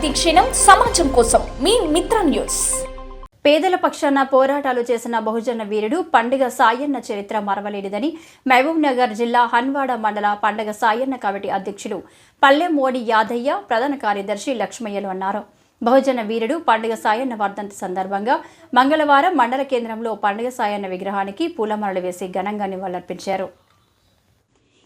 ప్రతిక్షణం సమాజం కోసం మీ మిత్ర న్యూస్. పేదల పక్షాన పోరాటాలు చేసిన బహుజన వీరుడు పండుగ సాయన్న చరిత్ర మరవలేనిదని మహబూబ్ నగర్ జిల్లా హన్వాడ మండల పండుగ సాయన్న కమిటీ అధ్యక్షులు పల్లె మోడి యాదయ్య ప్రధాన కార్యదర్శి లక్ష్మయ్యలు అన్నారు. బహుజన వీరుడు పండుగ సాయన్న వర్ధంతి సందర్భంగా మంగళవారం మండల కేంద్రంలో పండుగ సాయన్న విగ్రహానికి పూలమరలు వేసి ఘనంగా నివాళులర్పించారు.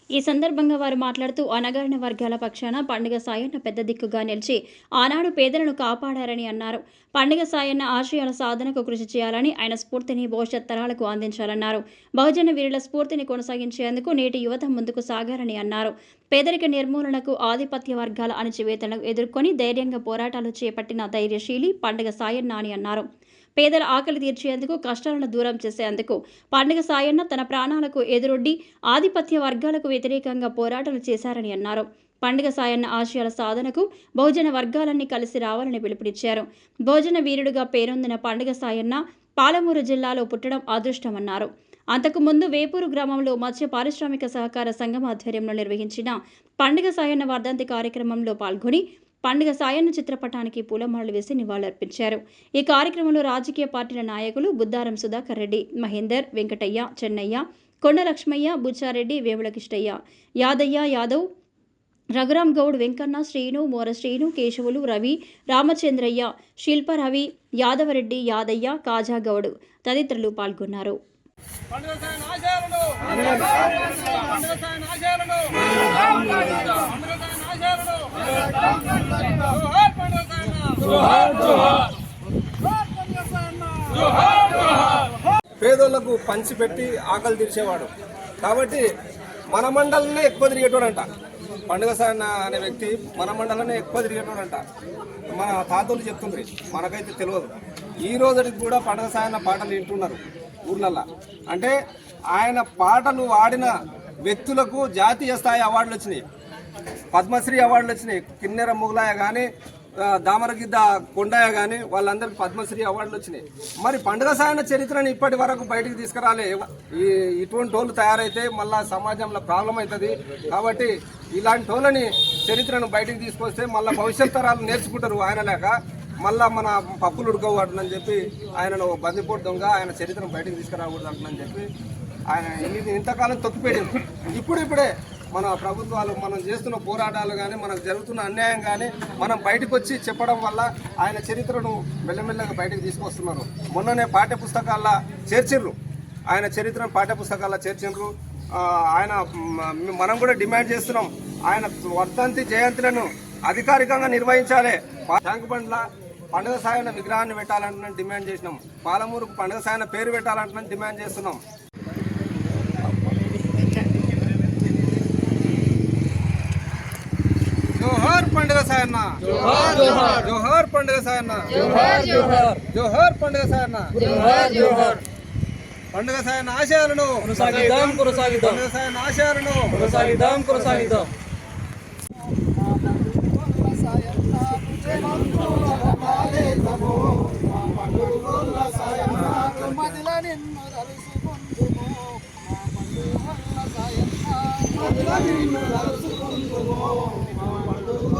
ఈ సందర్భంగా వారు మాట్లాడుతూ అనగారిన వర్గాల పక్షాన పండుగ సాయన్న పెద్ద దిక్కుగా నిలిచి ఆనాడు పేదలను కాపాడారని అన్నారు. పండుగ సాయన్న ఆశయాల సాధనకు కృషి చేయాలని ఆయన స్ఫూర్తిని భవిష్యత్ తరాలకు అందించాలన్నారు. బహుజన వీరుల స్ఫూర్తిని కొనసాగించేందుకు నేటి యువత ముందుకు సాగారని అన్నారు. పేదరిక నిర్మూలనకు ఆధిపత్య వర్గాల అణచివేతలను ఎదుర్కొని ధైర్యంగా పోరాటాలు చేపట్టిన ధైర్యశీలి పండుగ సాయన్న అని అన్నారు. పేదల ఆకలి తీర్చేందుకు కష్టాలను దూరం చేసేందుకు పండుగ సాయన్న తన ప్రాణాలకు ఎదురొడ్డి ఆధిపత్య వర్గాలకు వ్యతిరేకంగా పోరాటాలు చేశారని అన్నారు. పండుగ సాయన్న ఆశయాల సాధనకు బహుజన వర్గాలన్నీ కలిసి రావాలని పిలుపునిచ్చారు. భోజన వీరుడుగా పేరొందిన పండుగ సాయన్న పాలమూరు జిల్లాలో పుట్టడం అదృష్టమన్నారు. అంతకుముందు వేపూరు గ్రామంలో మత్స్య పారిశ్రామిక సహకార సంఘం ఆధ్వర్యంలో నిర్వహించిన పండుగ సాయన్న వర్ధంతి కార్యక్రమంలో పాల్గొని పండుగ సాయన్న చిత్రపటానికి పూలమాలలు వేసి నివాళులర్పించారు. ఈ కార్యక్రమంలో రాజకీయ పార్టీల నాయకులు బుద్దారం సుధాకర్ రెడ్డి మహేందర్ వెంకటయ్య చెన్నయ్య కొండ లక్ష్మయ్య బుచ్చారెడ్డి వేములకిష్టయ్య యాదయ్య యాదవ్ రఘురామ్ గౌడ్ వెంకన్న శ్రీను మోర శ్రీను కేశవులు రవి రామచంద్రయ్య శిల్ప రవి యాదవరెడ్డి యాదయ్య కాజాగౌడ్ తదితరులు పాల్గొన్నారు. పేదోళ్ళకు పంచిపెట్టి ఆకలి తీర్చేవాడు. కాబట్టి మన మండలనే ఎక్కువ తిరిగేటోడంట. పండుగ సాయన్న అనే వ్యక్తి మన మండలనే ఎక్కువ తిరిగేటోడంట. మన తాతలు చెప్తుండ్రి మనకైతే తెలియదు ఈ రోజుకి కూడా పండుగ సాయన్న పాటలు వింటున్నారు ఊర్లల్లో. అంటే ఆయన పాటలు ఆడిన వ్యక్తులకు జాతీయ స్థాయి అవార్డులు వచ్చినాయి. పద్మశ్రీ అవార్డులు వచ్చినాయి. కిన్నెర ముగలాయ కానీ దామరగిద్ద కొండాయ కానీ వాళ్ళందరికీ పద్మశ్రీ అవార్డులు వచ్చినాయి. మరి పండుగ సాయన చరిత్రని ఇప్పటి వరకు బయటికి తీసుకురాలే. ఈ ఇటువంటి వాళ్ళు తయారైతే మళ్ళీ సమాజంలో ప్రాబ్లం అవుతుంది. కాబట్టి ఇలాంటి వాళ్ళని చరిత్రను బయటికి తీసుకొస్తే మళ్ళీ భవిష్యత్ తరాలు నేర్చుకుంటారు ఆయన లేక. మళ్ళా మన పప్పులు ఉడకవద్దని చెప్పి ఆయనను బందిపోటు దొంగ ఆయన చరిత్రను బయటకు తీసుకురాకూడదు అంటున్నాను చెప్పి ఆయన ఇంతకాలం తొక్కిపెట్టింది. ఇప్పుడు ఇప్పుడే మన ప్రభుత్వాలు మనం చేస్తున్న పోరాటాలు కానీ మనకు జరుగుతున్న అన్యాయం కానీ మనం బయటకు వచ్చి చెప్పడం వల్ల ఆయన చరిత్రను మెల్లమెల్లగా బయటకు తీసుకొస్తున్నారు. మొన్ననే పాఠ్య పుస్తకాల్లో చేర్చిర్రు. ఆయన చరిత్రను పాఠ్య పుస్తకాల్లో చేర్చిండ్రు ఆయన మనం కూడా డిమాండ్ చేస్తున్నాం. ఆయన వర్ధంతి జయంతులను అధికారికంగా నిర్వహించాలి. ట్యాంక్ బండ్ల పండుగ సాయన విగ్రహాన్ని పెట్టాలంటున్నాం డిమాండ్ చేసినాం. పాలమూరుకు పండుగ సాయన పేరు పెట్టాలంటున్నాం డిమాండ్ చేస్తున్నాం జోహార్ పండుగ సాయన్న. జోహార్ పండుగ సాయన్న. జోహార్ పండుగ సాయన్న. పండుగ సాయన ఆశయాలను. కొనసాగిద్దాం కొనసాగిద్దాం. పండుగ సాయన ఆశయాలను. కొనసాగిద్దాం కొనసాగిద్దాం.